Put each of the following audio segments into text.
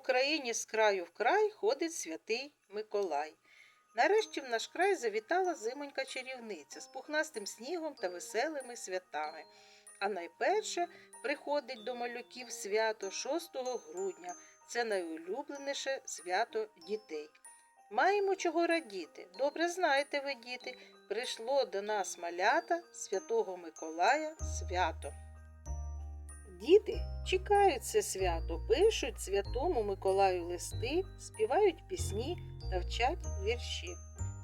Україні з краю в край ходить святий Миколай. Нарешті в наш край завітала зимонька чарівниця з пухнастим снігом та веселими святами. А найперше приходить до малюків свято 6 грудня. Це найулюбленіше свято дітей. Маємо чого радіти. Добре знаєте ви, діти, прийшло до нас малята Святого Миколая свято. Діти чекають це свято, пишуть святому Миколаю листи, співають пісні та вчать вірші.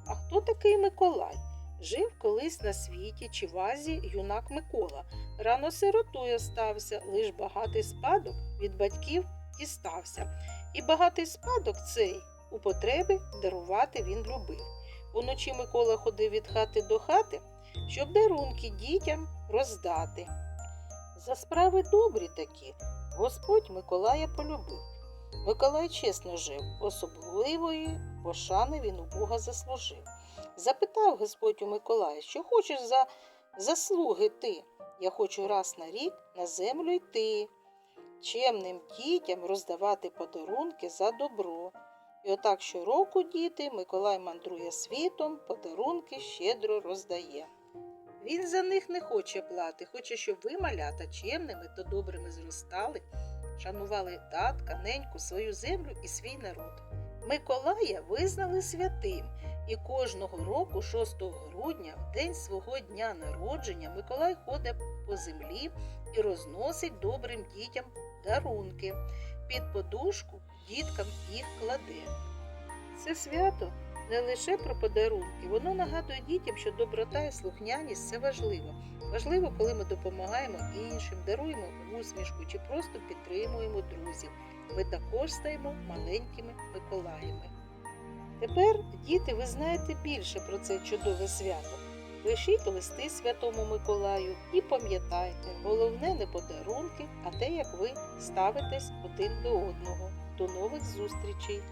А хто такий Миколай? Жив колись на світі чи в Азії юнак Микола. Рано сиротою стався, лиш багатий спадок від батьків дістався. І багатий спадок цей у потребі дарувати він любив. Уночі Микола ходив від хати до хати, щоб дарунки дітям роздати. За справи добрі такі, Господь Миколая полюбив. Миколай чесно жив, особливої пошани він у Бога заслужив. Запитав Господь у Миколая, що хочеш за заслуги ти? Я хочу раз на рік на землю йти, чемним дітям роздавати подарунки за добро. І отак щороку, діти, Миколай мандрує світом, подарунки щедро роздає. Він за них не хоче плати, хоче, щоб ви, малята, чемними та добрими зростали, шанували татка, неньку, свою землю і свій народ. Миколая визнали святим, і кожного року, 6 грудня, в день свого дня народження, Миколай ходить по землі і розносить добрим дітям дарунки. Під подушку діткам їх кладе. Це свято не лише про подарунки, воно нагадує дітям, що доброта і слухняність це важливо. Важливо, коли ми допомагаємо іншим, даруємо усмішку чи просто підтримуємо друзів. Ми також стаємо маленькими Миколаями. Тепер, діти, ви знаєте більше про це чудове свято. Пишіть листи Святому Миколаю і пам'ятайте, головне не подарунки, а те, як ви ставитесь один до одного. До нових зустрічей!